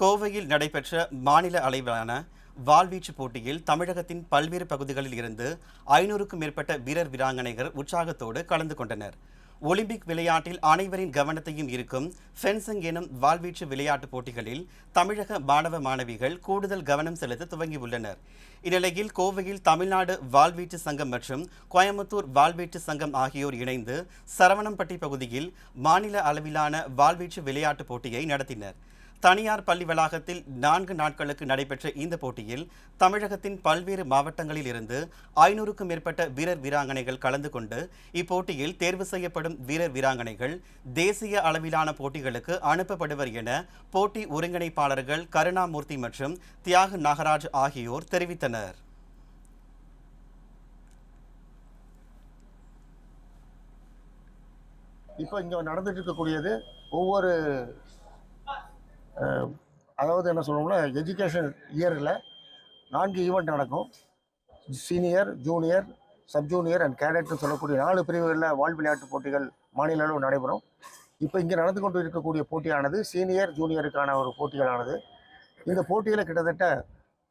கோவையில் நடைபெற்ற மாநில அளவிலான வாள்வீச்சு போட்டியில் தமிழகத்தின் பல்வேறு பகுதிகளில் இருந்து ஐநூறுக்கும் மேற்பட்ட வீரர் வீராங்கனைகள் உற்சாகத்தோடு கலந்து கொண்டனர். ஒலிம்பிக் விளையாட்டில் அனைவரின் கவனத்தையும் இருக்கும் ஃபென்சிங் எனும் வாள்வீச்சு விளையாட்டுப் போட்டிகளில் தமிழக மாணவ மாணவிகள் கூடுதல் கவனம் செலுத்த துவங்கியுள்ளனர். இந்நிலையில் கோவையில் தமிழ்நாடு வாள்வீச்சு சங்கம் மற்றும் கோயம்புத்தூர் வாள்வீச்சு சங்கம் ஆகியோர் இணைந்து சரவணம்பட்டி பகுதியில் மாநில அளவிலான வாள்வீச்சு விளையாட்டுப் போட்டியை நடத்தினர். தனியார் பள்ளி வளாகத்தில் நான்கு நாட்களுக்கு நடைபெற்ற இந்த போட்டியில் தமிழகத்தின் பல்வேறு மாவட்டங்களில் இருந்து ஐநூறுக்கும் மேற்பட்ட வீரர் வீராங்கனைகள் கலந்து கொண்டு இப்போட்டியில் தேர்வு செய்யப்படும் வீரர் வீராங்கனைகள் தேசிய அளவிலான போட்டிகளுக்கு அனுப்பப்படுவர் என போட்டி ஒருங்கிணைப்பாளர்கள் கருணாமூர்த்தி மற்றும் தியாக நாகராஜ் ஆகியோர் தெரிவித்தனர். இப்போ இங்கே நடந்துட்டு இருக்கக்கூடியது ஒவ்வொரு அதாவது என்ன சொல்லணும்னா எஜுகேஷன் இயரில் நான்கு ஈவெண்ட் நடக்கும். Senior junior sub junior and கேடட்னு சொல்லக்கூடிய நாலு பிரிவுகளில் வாழ் விளையாட்டு போட்டிகள் மாநில அளவு நடைபெறும். இப்போ இங்கே நடந்து கொண்டு இருக்கக்கூடிய போட்டியானது சீனியர் ஜூனியருக்கான ஒரு போட்டிகளானது. இந்த போட்டியில் கிட்டத்தட்ட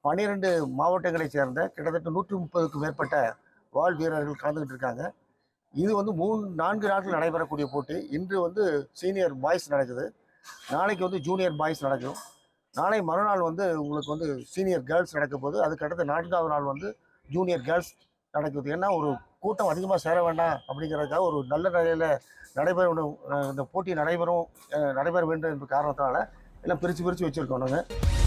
பன்னிரெண்டு மாவட்டங்களைச் சேர்ந்த கிட்டத்தட்ட நூற்றி முப்பதுக்கும் மேற்பட்ட வாழ் வீரர்கள் கலந்துக்கிட்டு இருக்காங்க. இது வந்து மூணு நான்கு நாட்கள் நடைபெறக்கூடிய போட்டி. இன்று வந்து சீனியர் பாய்ஸ் நடக்குது. நாளைக்கு வந்து ஜூனியர் பாய்ஸ் நடக்கும். நாளை மறுநாள் வந்து உங்களுக்கு வந்து சீனியர் கேர்ள்ஸ் நடக்க போது அதுக்கடுத்து நான்காவது நாள் வந்து ஜூனியர் கேர்ள்ஸ் நடக்குது. ஏன்னா ஒரு கூட்டம் அதிகமாக சேர வேண்டாம் அப்படிங்கிறதுக்காக ஒரு நல்ல நிலையில் நடைபெற இந்த போட்டி நடைபெறும் நடைபெற வேண்டும் என்ற காரணத்தினால எல்லாம் பிரித்து பிரித்து வச்சுருக்கோம் நாங்கள்